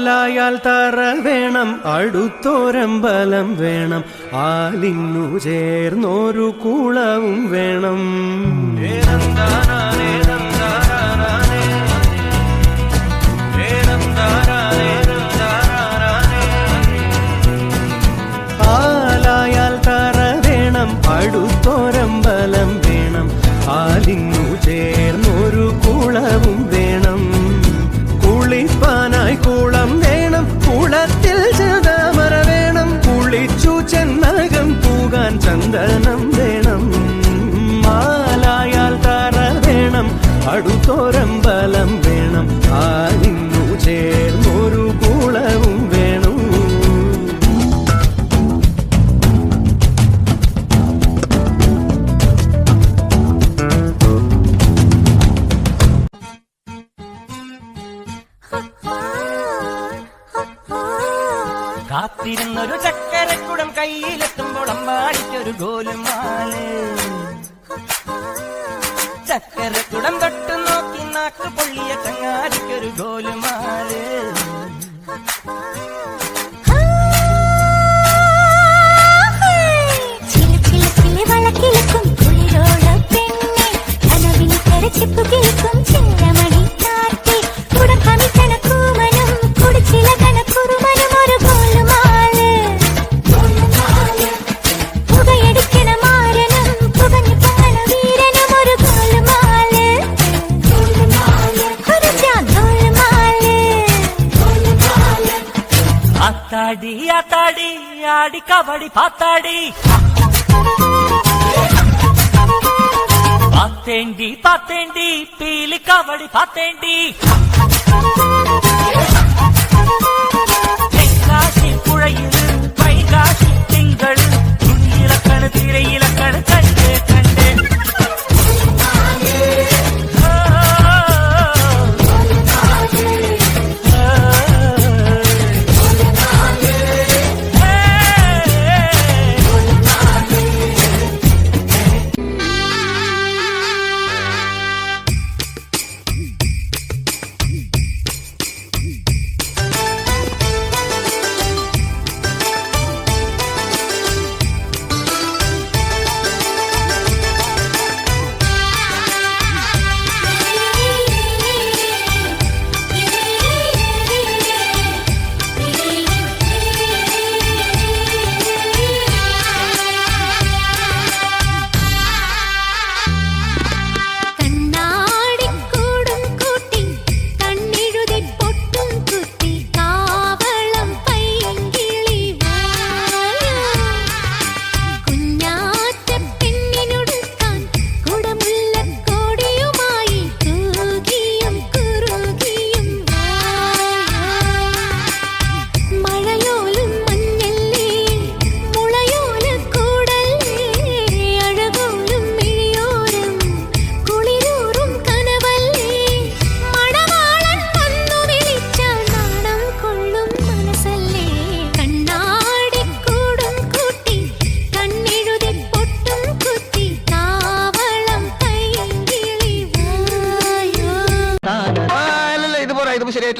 ആലായാൽ തറ വേണം അടുത്തോരമ്പലം വേണം ആലിന്നു ചേർന്നൊരു കുളവും വേണം. ആലായാൽ അടുത്തോരമ്പലം വേണം. ആരിന്നു ചേർന്നൊരു കുളവും വേണം. കാത്തിരുന്നൊരു ചക്കരക്കുടം കയ്യിലെത്തുമ്പോൾ അമ്പാടിക്കൊരു ഗോലുമാൽ. ചക്കരക്കുടം തൊട്ട് നോക്കി നാക്ക് പൊള്ളിയ ചങ്ങാരിക്കൊരു ഗോലുമാൽ ஆத்தாடி ஆத்தாடி ஆடி கபடி பாத்தாடி. பார்த்தேண்டி பார்த்தேண்டி பீலி கபடி பார்த்தேண்டி தென்காசி புழையில் வைகாசி திங்கள் துணி இலக்கண திரை இலக்கண கண்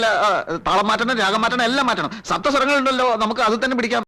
ആ, താളം മാറ്റണം രാഗം മാറ്റണം എല്ലാം മാറ്റണം. സപ്തസ്വരങ്ങളുണ്ടല്ലോ നമുക്ക് അത് തന്നെ പിടിക്കാം.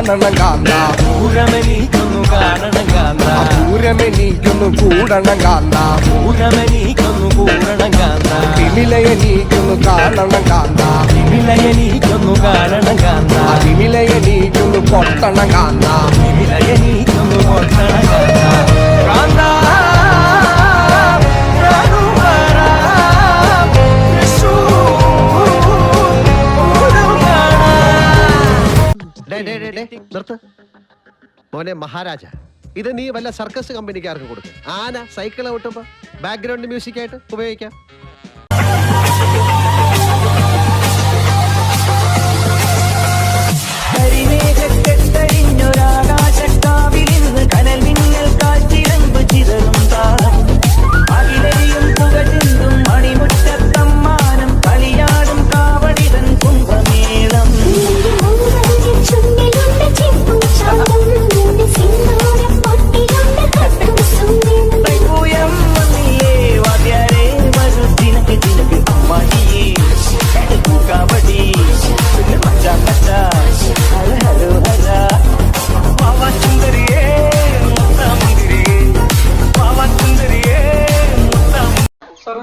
കാണണം കാന്ത പൂരമെനിക്കൊന്നു കാണണം കാന്ത പൂരമെനീക്കൊന്നു കൂടണം കാന്ത പൂരമെനിക്കൊന്നു കൂടണം കാന്ത തിമിലയെനീക്കൊന്നു കാണണം കാന്ത വിലയെനിക്കൊന്നു കാണണം കാന്ത തിമിലയെനീക്കൊന്നു പൊട്ടണം കാന്ത വിലയെനിക്കൊന്നു പൊട്ടണം കാന്ത കാന്ത കൊടുത്ത് മോനെ മഹാരാജ ഇത് നീ വല്ല സർക്കസ് കമ്പനിക്കാർക്ക് കൊടുക്കും. ആന സൈക്കിൾ ഓട്ടുമ്പോൾ ബാക്ക്ഗ്രൗണ്ട് മ്യൂസിക് ആയിട്ട് ഉപയോഗിക്കാം.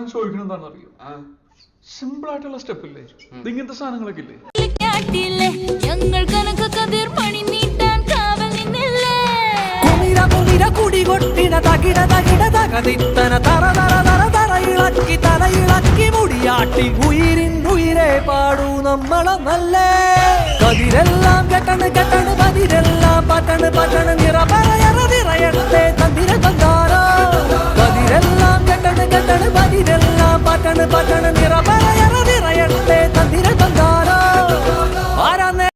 സാറൻ ചോദിക്കണം എന്താണെന്ന് അറിയോ സിമ്പിൾ ആയിട്ടുള്ള സ്റ്റെപ്പ് ഇല്ലേ ഇങ്ങനത്തെ സാധനങ്ങളൊക്കെ ഇല്ലേ ഞങ്ങൾ കനക കതിർ പണി നീട്ടാൻ കാവൽ നിന്നില്ലേ കുമിര തകിട തകിട തകതിത്തന തറ തറ തറ തറ ഇളക്കി തല ഇളക്കി മുടിയാട്ടി ഉയിരിൻ ഉയിരെ പാടൂ നമ്മളെ നല്ലേ കതിരെല്ലാം കെട്ടണ് കെട്ടണ് കതിരെല്ലാം പട്ടണ് പട്ടണ്